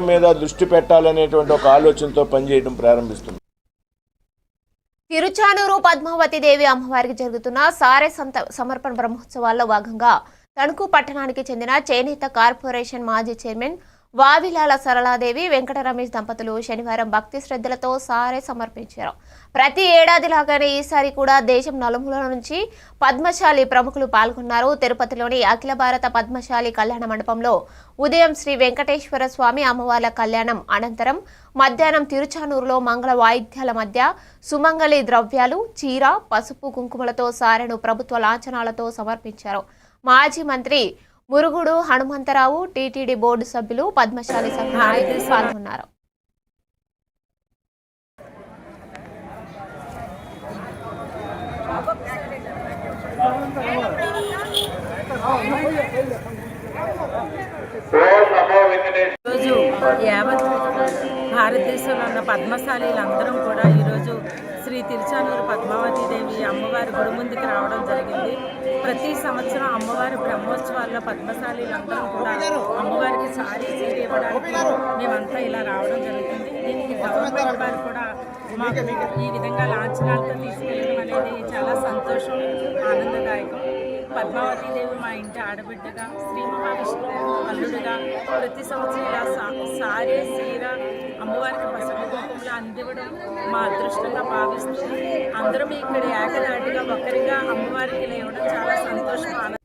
మీద దృష్టి పెట్టాలనేటువంటి ఒక ఆలోచనతో పనిచేయడం ప్రారంభిస్తుంది. తిరుచానూరు పద్మావతి దేవి అమ్మవారికి జరుగుతున్న సారే సంత సమర్పణ బ్రహ్మోత్సవాల్లో భాగంగా తణుకు పట్టణానికి చెందిన చేనేత కార్పొరేషన్ మాజీ చైర్మన్ వావిలాల సరళాదేవి వెంకట రమేష్ దంపతులు శనివారం భక్తి శ్రద్ధలతో సారే సమర్పించారు. ప్రతి ఏడాదిలాగానే ఈసారి కూడా దేశం నలుమూల నుంచి పద్మశాలి ప్రముఖులు పాల్గొన్నారు. తిరుపతిలోని అఖిల భారత పద్మశాలి కళ్యాణ మండపంలో ఉదయం శ్రీ వెంకటేశ్వర స్వామి అమ్మవార్ల కళ్యాణం అనంతరం మధ్యాహ్నం తిరుచానూరులో మంగళ వాయిద్యాల మధ్య సుమంగళి ద్రవ్యాలు చీర పసుపు కుంకుమలతో సారెను ప్రభుత్వ లాంఛనాలతో సమర్పించారు. మాజీ మంత్రి మురుగుడు హనుమంతరావు టీటీడీ బోర్డు సభ్యులు పద్మశాలి సంఘ నాయకులు పాల్గొన్నారు. ఈరోజు యావత్ భారతదేశంలో ఉన్న పద్మశాలీలందరం కూడా ఈరోజు శ్రీ తిరుచానూరు పద్మావతి దేవి అమ్మవారి గుడి ముందుకు రావడం జరిగింది. ప్రతి సంవత్సరం అమ్మవారి బ్రహ్మోత్సవాల్లో పద్మశాలీలందరం కూడా అమ్మవారికి సారీ చీర ఇవ్వడానికి మేమంతా ఇలా రావడం జరుగుతుంది. దీనికి గవర్నమెంట్ వారు కూడా మాకు ఈ విధంగా లాంఛనాలతో తీసుకెళ్ళడం అనేది చాలా సంతోషం ఆనందదాయకం. పద్మావతీదేవి మా ఇంటి ఆడబిడ్డగా శ్రీ మహావిష్ణు అల్లుడుగా ప్రతి సంవత్సరం ఇలా సా- చీర సీర అమ్మవారికి పసుపు అందివ్వడం మా అదృష్టంగా భావిస్తూ అందరం ఇక్కడ ఏకదాటిగా ఒక్కరిగా అమ్మవారికి లేవడం చాలా సంతోషం